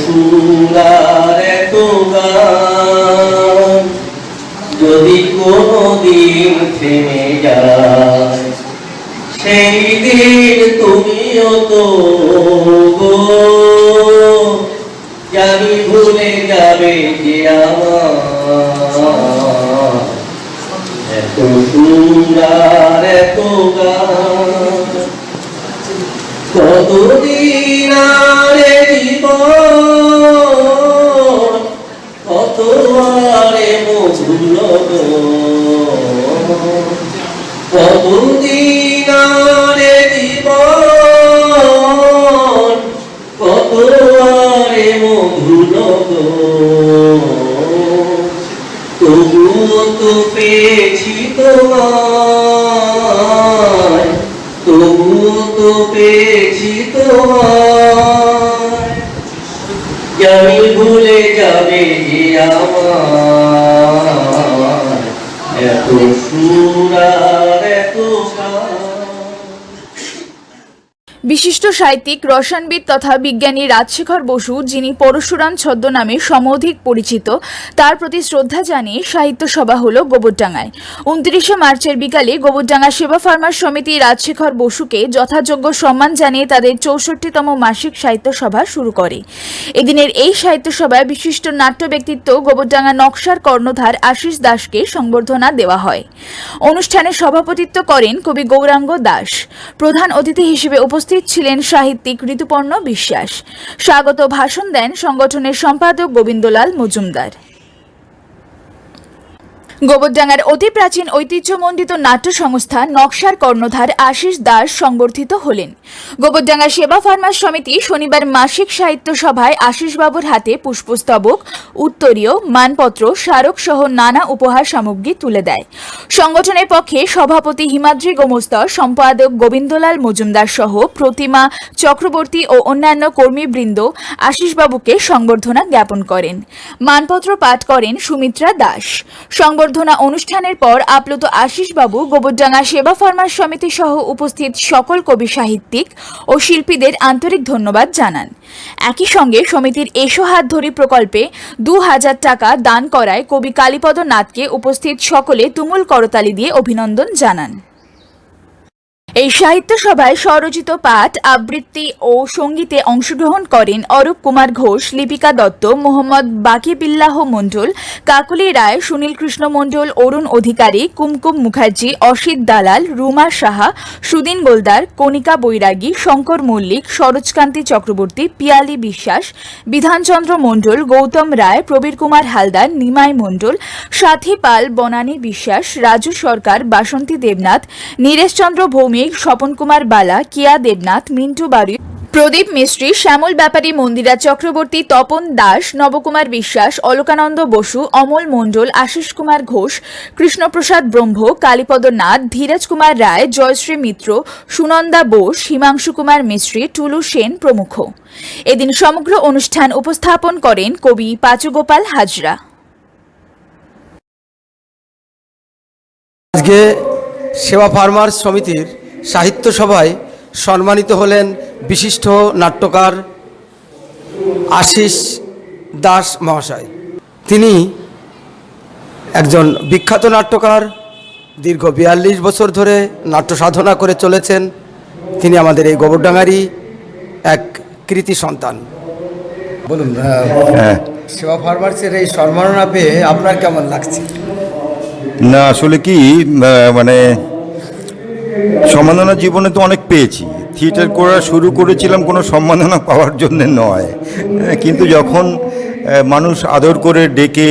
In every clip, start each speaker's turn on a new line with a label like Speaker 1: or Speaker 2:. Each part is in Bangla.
Speaker 1: সুরার এত গান। যদি কোনদিন থেমে যায়, সেই দিন তুমিও তো জানি ভুলে যাবে যে আমার। এত সুন্দর, এত গান। কতদিন মধুর তবুও তো পেয়েছি তোমায়, তবুও তো পেয়েছি তোমায়। জানি ভুলে যাবে যে আমার এত সুরার এত
Speaker 2: বিশিষ্ট সাহিত্যিক, রসায়নবিদ তথা বিজ্ঞানী রাজশেখর বসু, যিনি পরশুরাম ছদ্মনামে সমধিক পরিচিত, তার প্রতি শ্রদ্ধা জানিয়ে সাহিত্য সভা হল গোবরডাঙ্গায়। উনত্রিশে মার্চের বিকালে গোবরডাঙ্গা সেবা ফার্মার সমিতি রাজশেখর বসুকে যথাযোগ্য সম্মান জানিয়ে তাদের চৌষট্টিতম মাসিক সাহিত্য সভা শুরু করে। এদিনের এই সাহিত্য সভায় বিশিষ্ট নাট্য ব্যক্তিত্ব গোবরডাঙ্গা নকশার কর্ণধার আশিস দাসকে সংবর্ধনা দেওয়া হয়। অনুষ্ঠানে সভাপতিত্ব করেন কবি গৌরাঙ্গ দাস। প্রধান অতিথি হিসেবে উপস্থিত ছিলেন সাহিত্যিক ঋতুপর্ণ বিশ্বাস। স্বাগত ভাষণ দেন সংগঠনের সম্পাদক গোবিন্দলাল মজুমদার। গোবরডাঙ্গার অতি প্রাচীন ঐতিহ্যমণ্ডিত নাট্য সংস্থা নকশার কর্ণধার আশিস দাস সংবর্ধিত হলেন। গোবরডাঙ্গা সেবা ফার্মার সমিতি শনিবার মাসিক সাহিত্য সভায় আশিসবাবুর হাতে পুষ্পস্তবক, উত্তরীয়, মানপত্র স্মারক সহ নানা উপহার সামগ্রী তুলে দেয়। সংগঠনের পক্ষে সভাপতি হিমাদ্রি গোমস্তর, সম্পাদক গোবিন্দলাল মজুমদার সহ প্রতিমা, চক্রবর্তী ও অন্যান্য কর্মীবৃন্দ আশিসবাবুকে সংবর্ধনা জ্ঞাপন করেন। মানপত্র পাঠ করেন সুমিত্রা দাস। সংবর্ধনা অনুষ্ঠানের পর আপ্লুত আশিসবাবু গোবরডাঙ্গা সেবা ফার্মার সমিতি সহ উপস্থিত সকল কবি সাহিত্যিক ও শিল্পীদের আন্তরিক ধন্যবাদ জানান। একই সঙ্গে সমিতির এসো হাত ধরি প্রকল্পে দু হাজার টাকা দান করায় কবি কালীপদ নাথকে উপস্থিত সকলে তুমুল করতালি দিয়ে অভিনন্দন জানান। এই সাহিত্য সভায় স্বরচিত পাঠ, আবৃত্তি ও সঙ্গীতে অংশগ্রহণ করেন অরূপ কুমার ঘোষ, লিপিকা দত্ত, মোহাম্মদ বাকিবিল্লাহ মণ্ডল, কাকলি রায়, সুনীল কৃষ্ণ মণ্ডল, অরুণ অধিকারী, কুমকুম মুখার্জি, অসিত দালাল, রুমা সাহা, সুদিন গোলদার কণিকা বৈরাগী, শঙ্কর মল্লিক, সরোজকান্তি চক্রবর্তী, পিয়ালি বিশ্বাস, বিধানচন্দ্র মণ্ডল, গৌতম রায়, প্রবীর কুমার হালদার, নিমাই মণ্ডল, সাথী পাল, বনানী বিশ্বাস, রাজু সরকার, বাসন্তী দেবনাথ, নীরেশচন্দ্র ভৌমিক স্বপন কুমার বালা, কিয়া দেবনাথ, মিন্টু বাড়ি প্রদীপ মিস্ত্রি, শ্যামল ব্যাপারী, মন্দিরা চক্রবর্তী, তপন দাস, নবকুমার বিশ্বাস, অলকানন্দ বসু, অমল মণ্ডল, আশিস কুমার ঘোষ, কৃষ্ণপ্রসাদ ব্রহ্ম, কালীপদ নাথ, ধীরাজ কুমার রায়, জয়শ্রী মিত্র, সুনন্দা বোস, হিমাংশু কুমার মিস্ত্রি, টুলু সেন প্রমুখ। এদিন সমগ্র অনুষ্ঠান উপস্থাপন করেন কবি পাচুগোপাল হাজরা।
Speaker 3: আজকে সেবা ফার্মার সমিতির সাহিত্য সভায় সম্মানিত হলেন বিশিষ্ট নাট্যকার আশিস দাস মহাশয়। তিনি একজন বিখ্যাত নাট্যকার দীর্ঘ বিয়াল্লিশ বছর ধরে নাট্য সাধনা করে চলেছেন। তিনি আমাদের এই গোবরডাঙ্গারই এক কৃতি সন্তান। বলুন
Speaker 4: হ্যাঁ।
Speaker 3: সেবা ফার্মার্সের এই সম্মাননা পেয়ে আপনার কেমন লাগছে?
Speaker 4: না আসলে কি মানে সম্মাননা জীবনে তো অনেক পেয়েছি। থিয়েটার করা শুরু করেছিলাম কোনো সম্মাননা পাওয়ার জন্য নয়। কিন্তু যখন মানুষ আদর করে ডেকে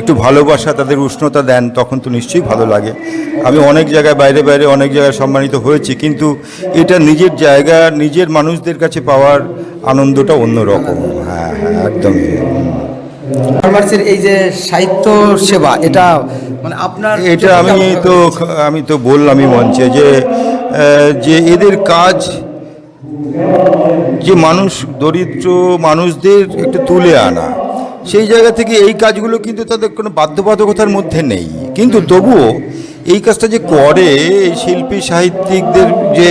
Speaker 4: একটু ভালোবাসা, তাদের উষ্ণতা দেন, তখন তো নিশ্চয়ই ভালো লাগে। আমি অনেক জায়গায়, বাইরে বাইরে অনেক জায়গায় সম্মানিত হয়েছি, কিন্তু এটা নিজের জায়গা, নিজের মানুষদের কাছে পাওয়ার আনন্দটা অন্যরকম। হ্যাঁ হ্যাঁ একদমই।
Speaker 3: ফার্মার্সের এই যে সাহিত্য সেবা এটা মানে আপনার
Speaker 4: এটা আমি তো আমি তো বললামই মঞ্চে যে যে এদের কাজ যে মানুষ দরিদ্র মানুষদের একটু তুলে আনা সেই জায়গা থেকে এই কাজগুলো কিন্তু তাদের কোনো বাধ্যবাধকতার মধ্যে নেই। কিন্তু তবুও এই কাজটা যে করে এই শিল্পী সাহিত্যিকদের যে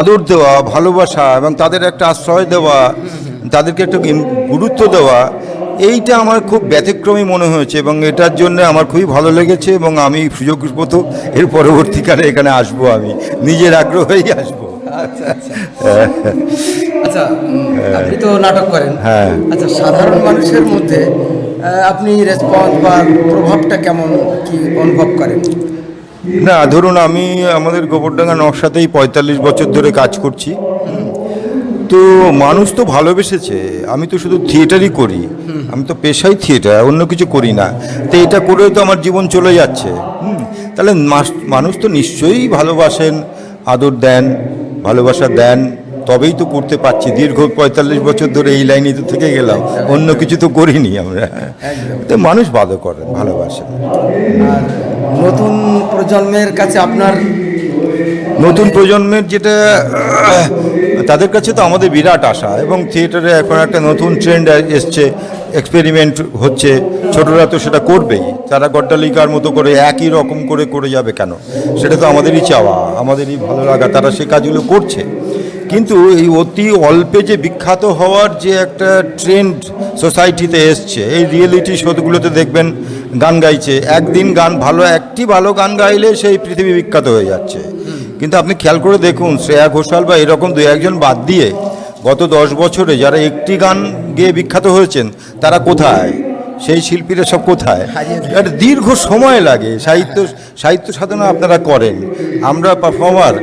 Speaker 4: আদর দেওয়া ভালোবাসা এবং তাদের একটা আশ্রয় দেওয়া তাদেরকে একটু গুরুত্ব দেওয়া এইটা আমার খুব ব্যতিক্রমী মনে হয়েছে এবং এটার জন্য আমার খুবই ভালো লেগেছে এবং আমি সুযোগ মতো এর পরবর্তীকালে এখানে আসব আমি। নিজের আগ্রহেই আসব।
Speaker 3: আচ্ছা আপনি তো নাটক করেন।
Speaker 4: হ্যাঁ।
Speaker 3: আচ্ছা সাধারণ মানুষের মধ্যে আপনি রেসপন্স বা প্রভাবটা কেমন কি অনুভব করেন?
Speaker 4: না ধরুন আমি আমাদের গোবরডাঙ্গা নকশাতেই পঁয়তাল্লিশ বছর ধরে কাজ করছি। তো মানুষ তো ভালোবেসেছে। আমি তো শুধু থিয়েটারই করি। আমি তো পেশাই থিয়েটার অন্য কিছু করি না। তো এটা করেও তো আমার জীবন চলে যাচ্ছে। হুম, তাহলে মানুষ তো নিশ্চয়ই ভালোবাসেন আদর দেন ভালোবাসা দেন। তবেই তো করতে পারছি। দীর্ঘ পঁয়তাল্লিশ বছর ধরে এই লাইনে তো থেকে গেলাম। অন্য কিছু তো করিনি আমরা। তো মানুষ বাদও করেন ভালোবাসেন
Speaker 3: নতুন প্রজন্মের কাছে আপনার
Speaker 4: নতুন প্রজন্মের যেটা তাদের কাছে তো আমাদের বিরাট আশা, এবং থিয়েটারে এখন একটা নতুন ট্রেন্ড এসছে এক্সপেরিমেন্ট হচ্ছে, ছোটরা তো সেটা করবেই। তারা গড্ডালিকার মতো করে একই রকম করে করে যাবে কেন? সেটা তো আমাদেরই চাওয়া, আমাদেরই ভালো লাগা, তারা সে কাজগুলো করছে। কিন্তু এই অতি অল্পে যে বিখ্যাত হওয়ার যে একটা ট্রেন্ড সোসাইটিতে এসছে, এই রিয়েলিটি শোগুলোতে দেখবেন, গান গাইছে। একদিন গান ভালো, একটি ভালো গান গাইলে সেই পৃথিবী বিখ্যাত হয়ে যাচ্ছে। কিন্তু আপনি খেয়াল করে দেখুন, শ্রেয়া ঘোষাল বা এরকম দু একজন বাদ দিয়ে গত দশ বছরে যারা একটি গান গেয়ে বিখ্যাত হয়েছেন, তারা কোথায়? সেই শিল্পীরা সব কোথায়? একটা দীর্ঘ সময় লাগে, সাহিত্য সাহিত্য সাধনা আপনারা করেন। আমরা পারফর্মার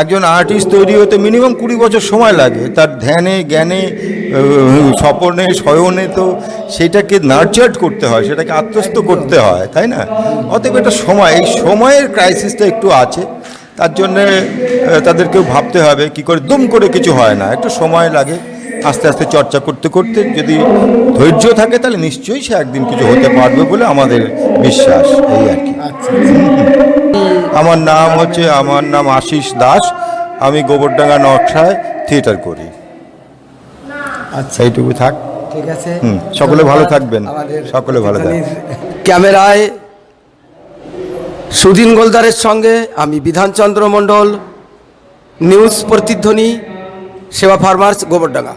Speaker 4: একজন আর্টিস্ট তৈরি হতে মিনিমাম কুড়ি বছর সময় লাগে। তার ধ্যানে, জ্ঞানে স্বপনে স্বয়নে তো সেটাকে নার্চার্ড করতে হয়, সেটাকে আত্মস্থ করতে হয়, তাই না? অতএব একটা সময়, এই সময়ের ক্রাইসিসটা একটু আছে। তার জন্যে তাদেরকেও ভাবতে হবে কি করে দুম করে কিছু হয় না। একটু সময় লাগে আস্তে আস্তে চর্চা করতে করতে। যদি ধৈর্য থাকে তাহলে নিশ্চয়ই সে একদিন কিছু হতে পারবে বলে আমাদের বিশ্বাস এই আর কি। আমার নাম হচ্ছে আমার নাম আশিস দাস। আমি গোবরডাঙ্গা নকশায় থিয়েটার করি।
Speaker 3: আচ্ছা।
Speaker 4: এইটুকু থাক।
Speaker 3: ঠিক আছে।
Speaker 4: হুম, সকলে ভালো থাকবেন। সকলে ভালো থাকবেন।
Speaker 3: ক্যামেরায় সুধীন গোলদারের সঙ্গে আমি বিধানচন্দ্র মণ্ডল নিউজ প্রতিধ্বনি সেবা ফার্মার্স গোবরডাঙ্গা।